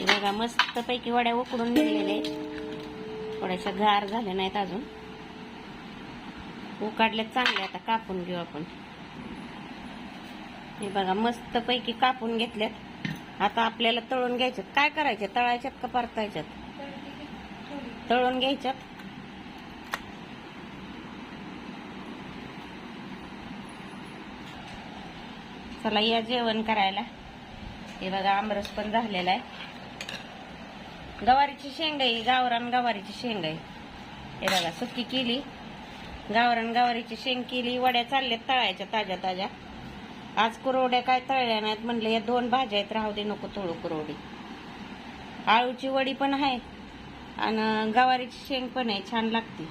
हे बघा मस्त पैकी वड्या उकडून निघलेले थोड्याशा गार झाल्या नाहीत अजून. उकाडले चांगले आता कापून घेऊ आपण. हे बघा मस्त पैकी कापून घेतल्यात. आता आपल्याला तळून घ्यायच्यात. काय करायचे तळायच्यात का परतायच्यात? तळून घ्यायच्यात. चला या जेवण करायला. हे बघा आमरस पण झालेला आहे. गवारीची शेंग आहे गावरान गवारीची शेंग आहे हे बघा सुकी केली. गावरान गवारीची शेंग केली. वड्या चालल्यात तळायच्या ताज्या ताज्या. आज कुरवड्या काय तळल्या नाहीत म्हणलं या दोन भाज्या आहेत राहू दे नको तळू कुरवडी. आळूची वडी पण आहे आणि गवारीची शेंग पण आहे छान लागते.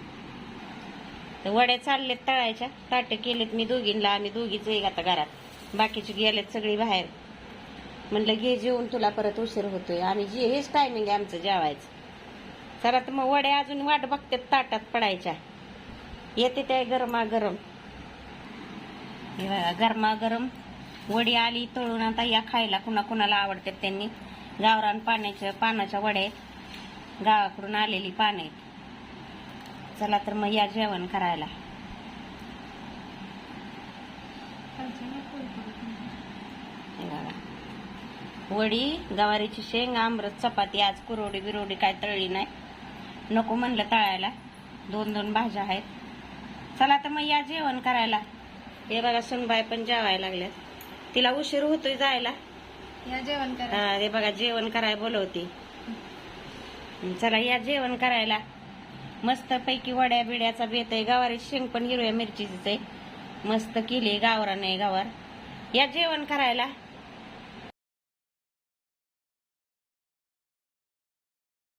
तर वड्या चालल्यात तळायच्या. ताटे केलेत मी दोघींना आम्ही दोघीच एक आता घरात. बाकीची गेलेत सगळी बाहेर. म्हणलं घे जेवून तुला परत उशीर होतोय. आम्ही जे हेच टायमिंग आहे आमचं जेवायचं. चला तर मग वड्या अजून वाट बघतात ताटात पडायच्या. येते त्या गरमागरम. गरमागरम वडी आली तळून आता या खायला कुणा कुणाला आवडतात त्यांनी. गावरान पाण्याच्या पानाच्या वड्या आहेत. गावाकडून आलेली पाने चला तर मग या जेवण करायला. वडी गवारीची शेंग आमरस चपाती आज कुरवडी बिरवडी काय तळली नाही. नको म्हणलं तळायला. दोन दोन भाज्या आहेत. चला तर मग या जेवण करायला. हे बघा सुनबाई पण जेवायला लागल्यात. तिला उशीर होतोय जायला. या जेवण करा. हा, बघा जेवण करायला बोलवती. चला या जेवण करायला. मस्त पैकी वड्या बिड्याचा बेत आहे. गवारी शेंग पण हिरव्या मिरचीच आहे. मस्त केली गावरान आहे गावार. या जेवण करायला.